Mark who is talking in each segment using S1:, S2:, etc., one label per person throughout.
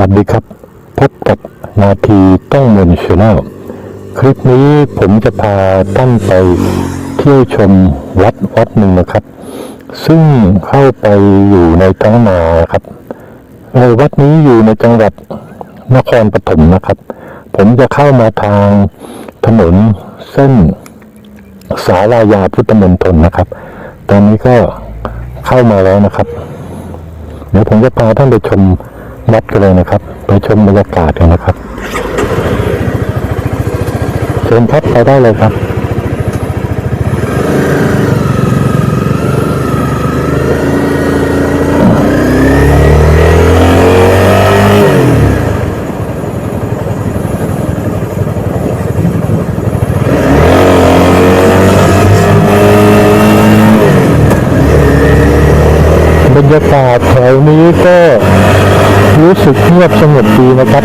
S1: วัสดีครับ พบกับนาทีต้องมนชแนลคลิปนี้ผมจะพาท่านไปเที่ยวชมวัดวัดหนึ่งนะครับ ซึ่งเข้าไปอยู่ในท้องนาครับเอ่อวัดนี้อยู่ในจังหวัดนครปฐมนะครับ ผมจะเข้ามาทางถนนเส้นสารายาพุทธมณฑลนะครับ ตอนนี้ก็เข้ามาแล้วนะครับ เดี๋ยวผมจะพาท่านไปชม วัดกันเลยนะครับ ไปชมบรรยากาศกันนะครับเชิญครับไปได้เลยครับบรรยากาศแถวนี้ก็ รู้สึกเงียบสงบดีนะครับ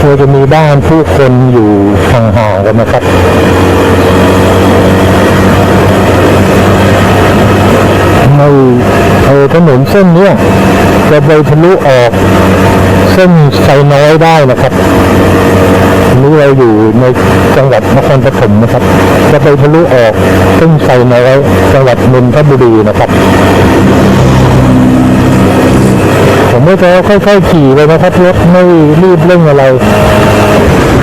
S1: เราจะมีบ้านผู้คนอยู่ห่างๆกันนะครับ ในเออถนนเส้นเนี้ยจะไปทะลุออกเส้นไซน้อยได้นะครับนนี้เราอยู่ในจังหวัดนครปฐมนะครับ จะไปทะลุออกเส้นไซน้อยจังหวัดนนทบุรีนะครับผมไม่จะค่อยๆขี่เลยนะครับรถไม่รีบเร่งอะไร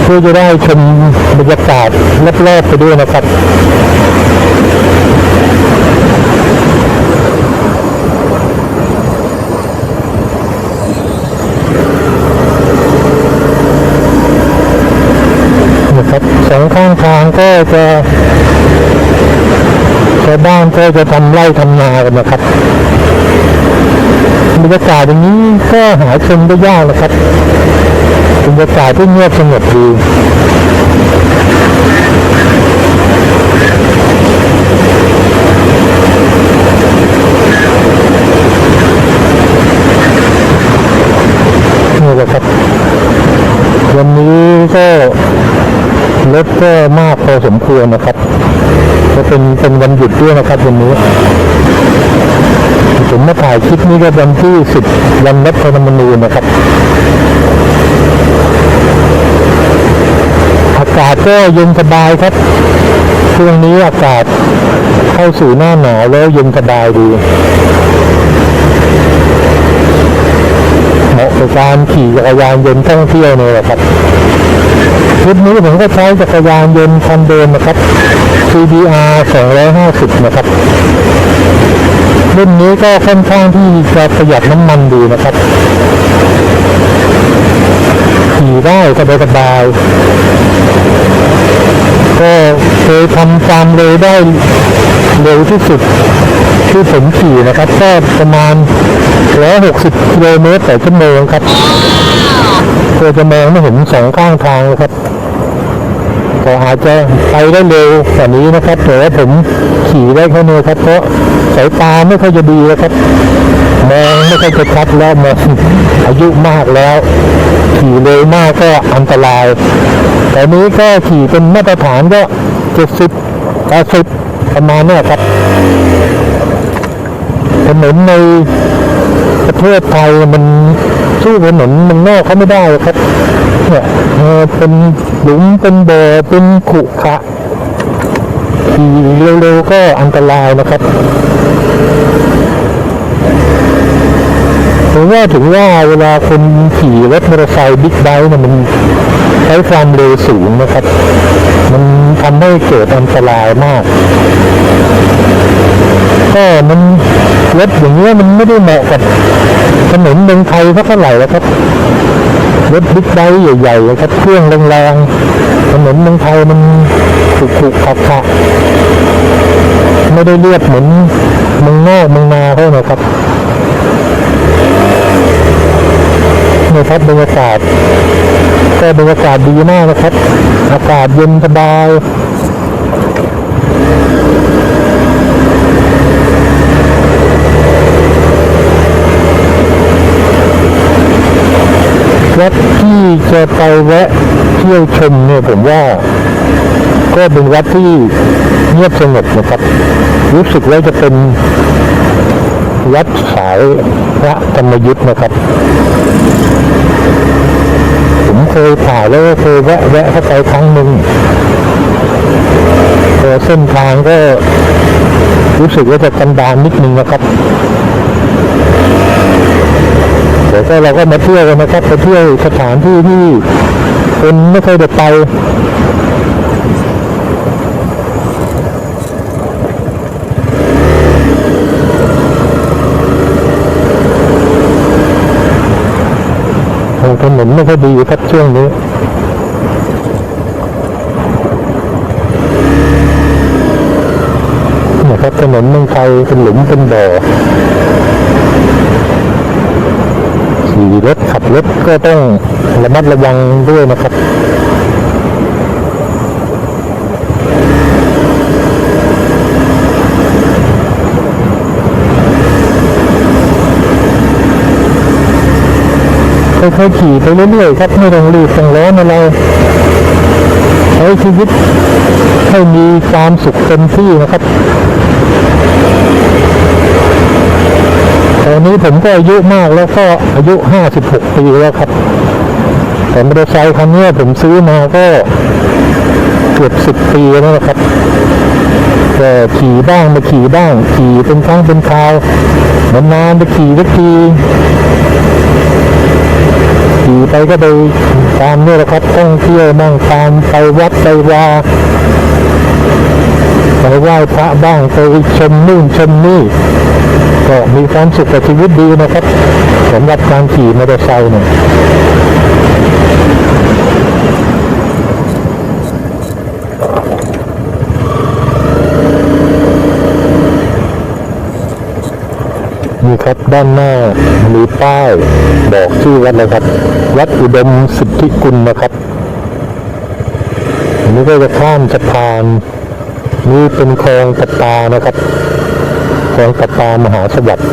S1: เพื่อจะได้ชมบรรยากาศรอบๆไปด้วยนะครับ นะครับสอ งข้างทางก็จะชาวบ้านก็จะทำไร่ทำนากันนะครับบรรยากาศอย่างนี้ก็หาชมได้ยากนะครับบรรยากาศที่เงียบสงบดีนี่แหละครับวันนี้ก็ รถก็มากพอสมควรนะครับก็เป็นเป็นวันหยุดด้วยนะครับวันนี้ ผมมาถ่ายคลิปนี้ก็วันที่สิบวันรัฐธรรมนูญนะครับอากาศก็เย็นสบายครับช่วงนี้อากาศเข้าสู่หน้าหนาวแล้วเย็นสบายดี เหมาะ กับการขี่จักรยานยนต์ท่องเที่ยวเลยแหละครับคลิปนี้ผมก็ใช้จักรยานยนต์คันเดิมนะครับ CBR 250 นะครับรุ่นนี้ก็ค่อนข้างที่จะประหยัดน้ำมันดีนะครับขี่ได้สบายๆก็เคยทำความเร็วได้เร็วที่สุด ที่ผมขี่นะครับก็ประมาณ 160กิโลเมตรต่อชั่วโมงครับเพื่อจะมองไม่เห็นสองข้างทางเลยครับก็อาจจะไปได้เร็วกว่านี้นะครับแต่ว่าผมขี่ได้แค่นี้ครับ เพราะสายตาไม่ค่อยจะดีนะครับมองไม่ค่อยจะชัดแล้วมองอายุมากแล้ว ขี่เร็วมากก็อันตราย แต่นี้ก็ขี่เป็นมาตรฐานก็เจ็ดสิบแปดสิบประมาณนี้ครับ ถนนในประเทศไทยมันสู้ถนนมันนอกเขาไม่ได้ครับเนี่ยเป็นหลุมเป็นบ่อเป็นขุขะขี่เร็วๆก็อันตรายนะครับ ผมว่าถึงว่าเวลาคนขี่รถมอเตอร์ไซค์บิ๊กไบค์เนี่ยมันใช้ความเร็วสูงนะครับ มันทำให้เกิดอันตรายมาก ก็มันรถอย่างเงี้ยมันไม่ได้เหมาะกับถนนเมืองไทยเท่าไหร่แล้วครับรถบิ๊กไบค์ใหญ่ๆเลยครับเครื่องแรงๆถนนเมืองไทยมันขรุขรุขระขะไม่ได้เรียบเหมือนเมืองนอกเมืองนาเขานะครับ นี่ครับบรรยากาศก็บรรยากาศดีมากนะครับ อากาศเย็นสบายวัดที่จะไปแวะเที่ยวชมเนี่ยผมว่า ก็เป็นวัดที่เงียบสงบนะครับ รู้สึกว่าจะเป็น วัดสายพระธรรมยุทธ์นะครับ ผมเคยผ่านแล้วก็เคยแวะแวะเข้าไปครั้งหนึ่งแต่เส้นทางก็รู้สึกว่าจะกันดานนิดนึงนะครับเดี๋ยวก็เราก็มาเที่ยวกันนะครับไปเที่ยวสถานที่ที่คนไม่เคยได้ไป ถนนไม่ค่อยดีครับช่วงนี้นะครับถนนเมืองไทยเป็นหลุมเป็นบ่อขี่รถขับรถก็ต้องระมัดระวังด้วยนะครับ ค่อยๆขี่ไปเรื่อยๆครับไม่ต้องรีบต้องร้อนอะไรใช้ชีวิตให้มีความสุขเต็มที่นะครับตอนนี้ผมก็อายุมากแล้วก็อายุ 56 ปีแล้วครับ แต่มอเตอร์ไซค์คันนี้ผมซื้อมาก็เกือบ 10 ปีแล้วนะครับแต่ขี่บ้างมาขี่บ้าง ขี่เป็นครั้งเป็นคราว นานๆไปขี่สักที ขี่ไปก็ไปตามนี่ยแหละครับท่องเที่ยวมั่งตามไปวัดไปวาไปไหว้พระบ้างไปชมนู่นชมนี่ก็มีความสุขกับชีวิตดีนะครับสำหรับการขี่มอเตอร์ไซค์เนี่ย นี่ครับด้านหน้ามีป้ายบอกชื่อวัดนะครับ วัดอุดมสิทธิกุลนะครับอันนี้ก็จะข้ามสะพานนี่เป็นคลองประปานะครับคลองประปามหาสวัสดิ์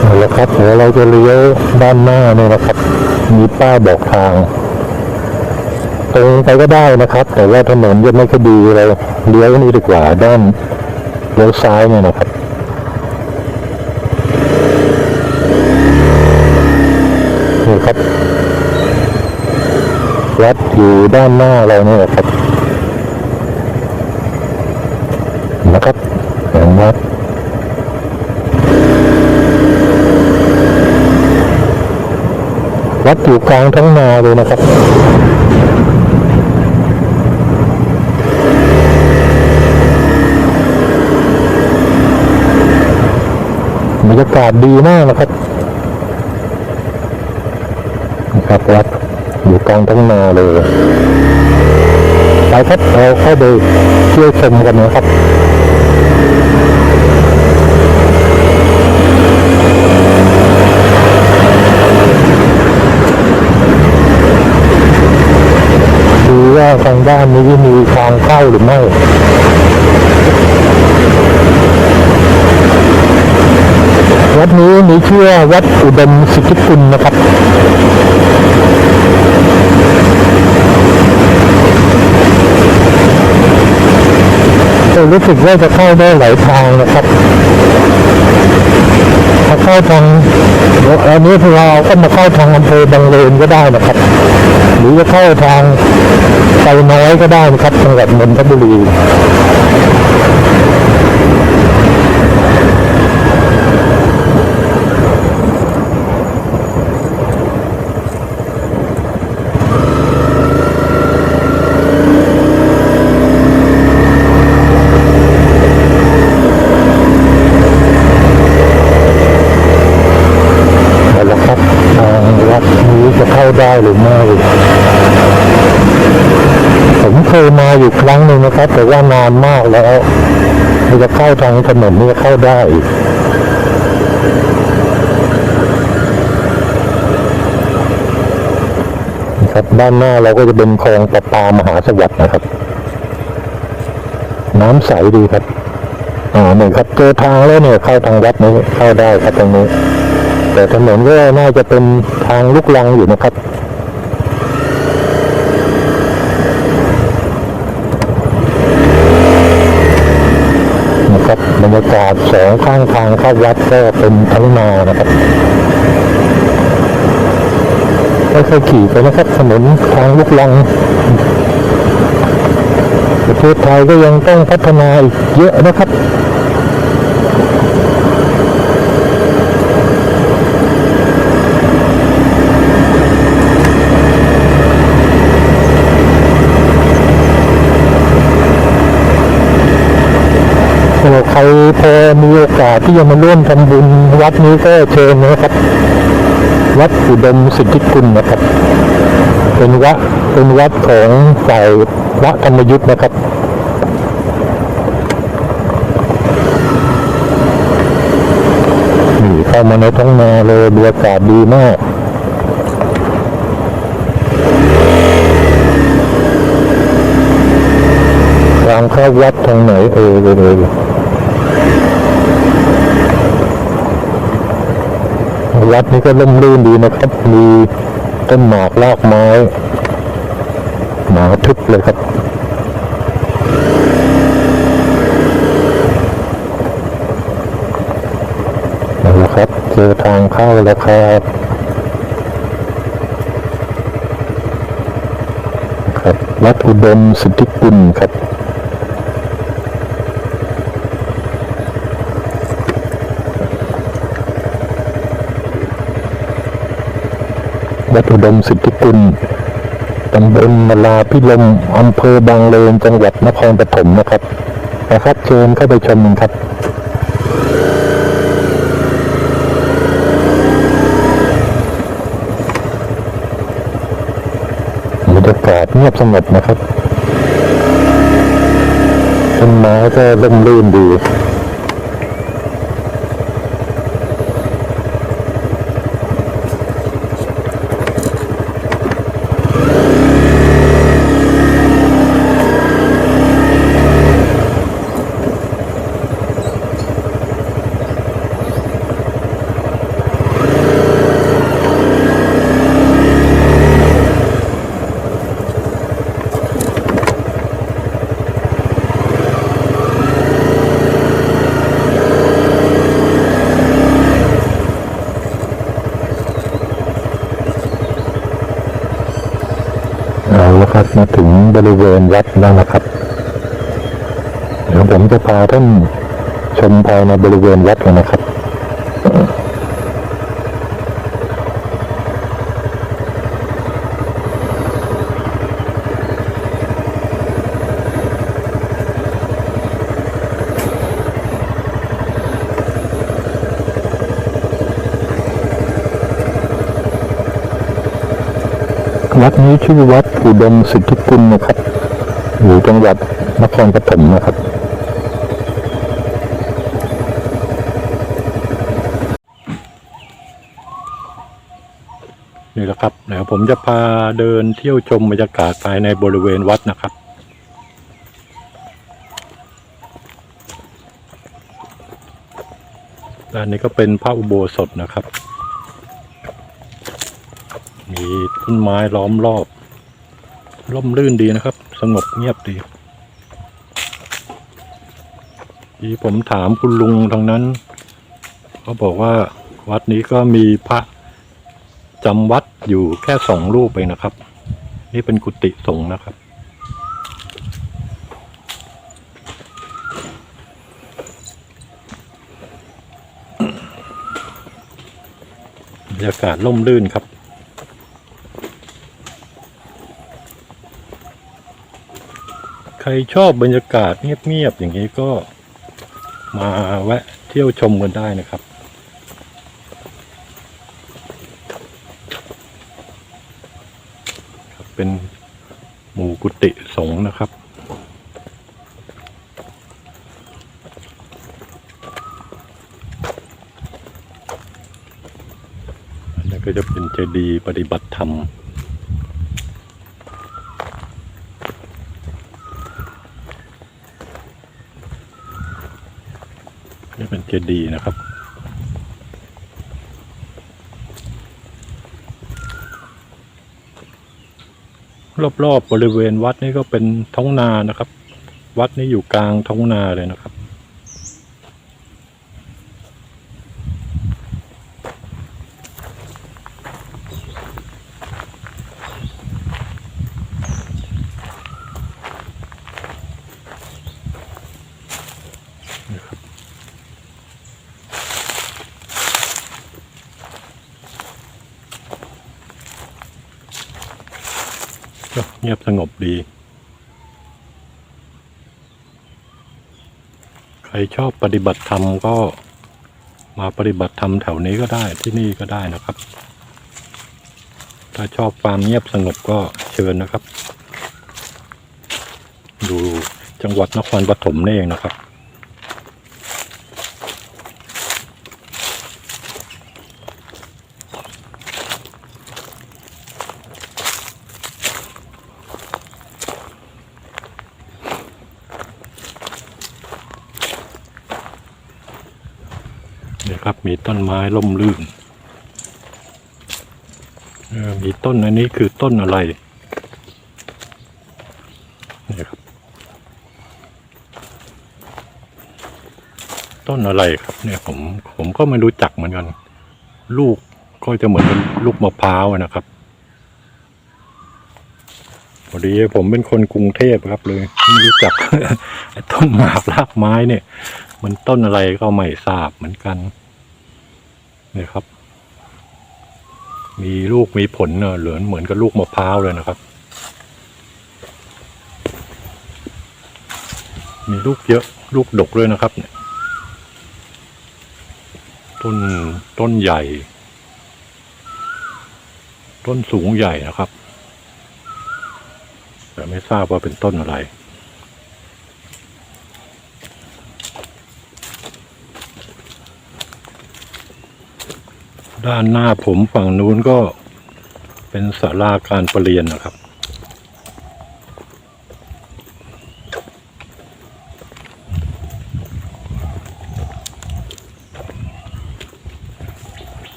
S1: เอาละครับเดี๋ ยวเราจะเลี้ยวด้านหน้าเนี่ยนะครับ มีป้ายบอกทาง ตรงไปก็ได้นะครับ แต่ว่าถนนยังไม่ค่อยดีเราเลี้ยวนี่ดีกว่าด้านเลี้ยวซ้ายเนี่ยนะครับนี่ครับวัดอยู่ด้านหน้าเราเนี่ยนะครับนะครับแสงวัด วัดอยู่กลางท้องนาเลยนะครับบรรยากาศดีมากนะครับนะครับวัดอยู่กลางท้องนาเลยไปครับเราเข้าไปเที่ยวชมกันนะครับ ดู ว่าทางด้านนี้มีทางเข้าหรือไม่วัดนี้มีชื่อว่าวัดอุดมสิทธิกุลนะครับรู้สึกว่าจะเข้าได้หลายทางนะครับาเข้าทางอันนี้เราก็มาเข้าทางอำเภอบางเลนก็ได้นะครับ หรือจะเข้าทางไซน้อยก็ได้นะครับจังหวัดนนทบุรี ได้หรือไม่ผมเคยมาอยู่ครั้งหนึ่งนะครับ แต่ว่านานมากแล้วมันจะเข้าทางถนนนี่เข้าได้ครับด้านหน้าเราก็จะเป็นคลองประปามหาสวัสดนะครับ น้ำใสดีครับ อ่าหนึ่งครับเจอทางแล้วเนี่ยเข้าทางวัดนี้เข้าได้ครับตรงนี้ แต่ถนนก็น่าจะเป็นทางลูกลังอยู่นะครับนะครับบรรยากาศสองข้างทางเข้าวัดก็เป็นทั้งนานะครับค่อยขี่ไปนะครับถนนทางลูกลังประเทศไทยก็ยังต้องพัฒนาอีกเยอะนะครับ ครพอมีโอกาสที่จะมาร่วมทำบุญวัดนี้ก็เชิญนะครับ วัดอุดมสิทธิคุณนะครับ เป็นวัดเป็นวัดของฝ่ายพระธรรมยุทธ์นะครับนี่เข้ามาในท้องนาเลยบรรยากาศดีมากทางเข้าวัดทางไหนเออเออเออ วัดนี้ก็ร่มรื่นดีนะครับ มีต้นหมากรากไม้หนาทึบเลยครับนั่นแหละครับ เจอทางเข้าแล้วครับครับ วัดอุดมสิทธิกุลครับ วัดอุดมสิทธิกุลตำบลมลาพิลมอำเภอบางเลนจังหวัดนครปฐมนะครับนะครับเชิญเข้าไปชมกันครับบรรยากาศเงียบสงบนะครับต้นไม้ก็ร่มรื่นดี บริเวณวัดแล้วนะครับเดี๋ยวผมจะพาท่านชมภายในบริเวณวัดกันนะครับ วัดนี้ชื่อวัดอุดมสิทธิกุลนะครับ อยู่จังหวัดนครปฐมนะครับนี่แหละครับเดี๋ยวผมจะพาเดินเที่ยวชมบรรยากาศภายในบริเวณวัดนะครับ ด้านนี้ก็เป็นพระอุโบสถนะครับ มีต้นไม้ล้อมรอบ ร่มรื่นดีนะครับ สงบเงียบดีที่ผมถามคุณลุงทางนั้นเขาบอกว่าวัดนี้ก็มีพระจำวัดอยู่แค่สองรูปเองนะครับ นี่เป็นกุฏิสงฆ์นะครับบรรยากาศร่มรื่นครับ ใครชอบบรรยากาศเงียบๆอย่างนี้ก็มาแวะเที่ยวชมกันได้นะครับ เป็นหมู่กุฏิสงฆ์นะครับก็จะเป็นเจดีย์ปฏิบัติธรรม เจดีย์นะครับ รอบๆบบริเวณวัดนี่ก็เป็นท้องนานะครับ วัดนี้อยู่กลางท้องนาเลยนะครับ ใครชอบปฏิบัติธรรมก็มาปฏิบัติธรรมแถวนี้ก็ได้ที่นี่ก็ได้นะครับ ถ้าชอบความเงียบสงบก็เชิญนะครับ อยู่จังหวัดนครปฐมนี่เองนะครับ ครับ มีต้นไม้ล่มลื่นมีต้นอันนี้คือต้นอะไรนี่ครับ ต้นอะไรครับ เนี่ยผมผมก็ไม่รู้จักเหมือนกัน ลูกก็จะเหมือนเป็นลูกมะพร้าวนะครับพอดีผมเป็นคนกรุงเทพครับเลยไม่รู้จักไอ้ต้นหมากรากไม้เนี่ย มันต้นอะไรก็ไม่ทราบเหมือนกัน นี่ยครับ มีลูกมีผลเนอะเหลือนเหมือนกับลูกมะพร้าวเลยนะครับ มีลูกเยอะลูกดกด้วยนะครับเนี่ยต้นต้นใหญ่ ต้นสูงใหญ่นะครับ แต่ไม่ทราบว่าเป็นต้นอะไร ด้านหน้าผมฝั่งนู้นก็เป็นศาลาการประเรียนนะครับ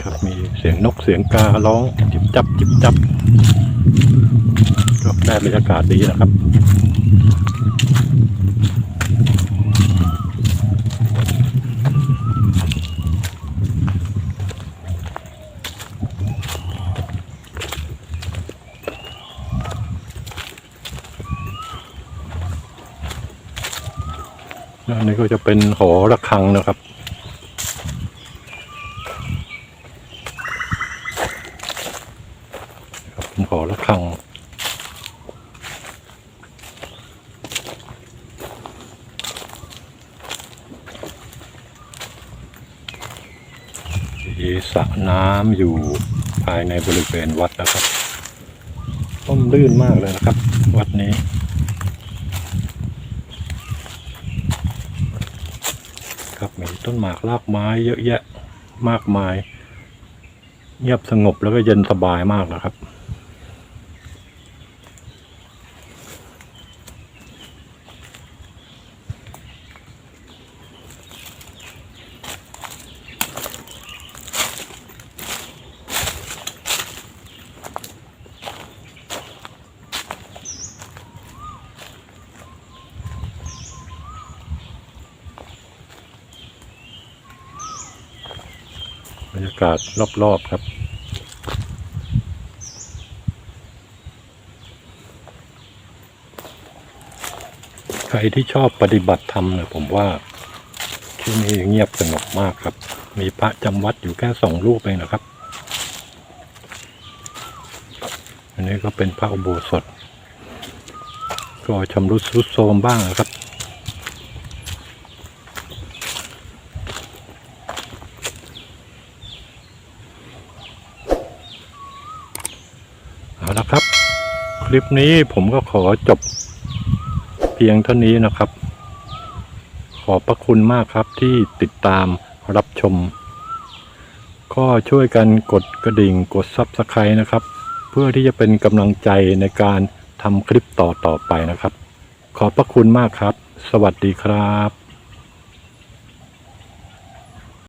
S1: ครับมีเสียงนกเสียงการ้อง จิบจับ จิบจับ ได้บรรยากาศดีนะครับอันนี้ก็จะเป็นหอระฆังนะครับหอระฆัง มีสระ น้ำอยู่ภายในบริเวณวัดนะครับต้มลื่นมากเลยนะครับ วัดนี้ครับมีต้นหมากรากไม้เยอะแยะมากมายเงียบสงบแล้วก็เย็นสบายมากนะครับากาศรอบๆครับ ใครที่ชอบปฏิบัติธรรมเนี่ยผมว่าที่นี่เงียบสงบมากครับ มีพระจำวัดอยู่แค่สองรูปเองนะครับ อันนี้ก็เป็นพระอุโบสถ ก็ชำรุดทรุดโทรมบ้างนะครับ เอาละครับ คลิปนี้ผมก็ขอจบเพียงเท่านี้นะครับ ขอบพระคุณมากครับที่ติดตามรับชม ก็ช่วยกันกดกระดิ่งกด Subscribe นะครับ เพื่อที่จะเป็นกำลังใจในการทำคลิปต่อๆไปนะครับ ขอบพระคุณมากครับ สวัสดีครับ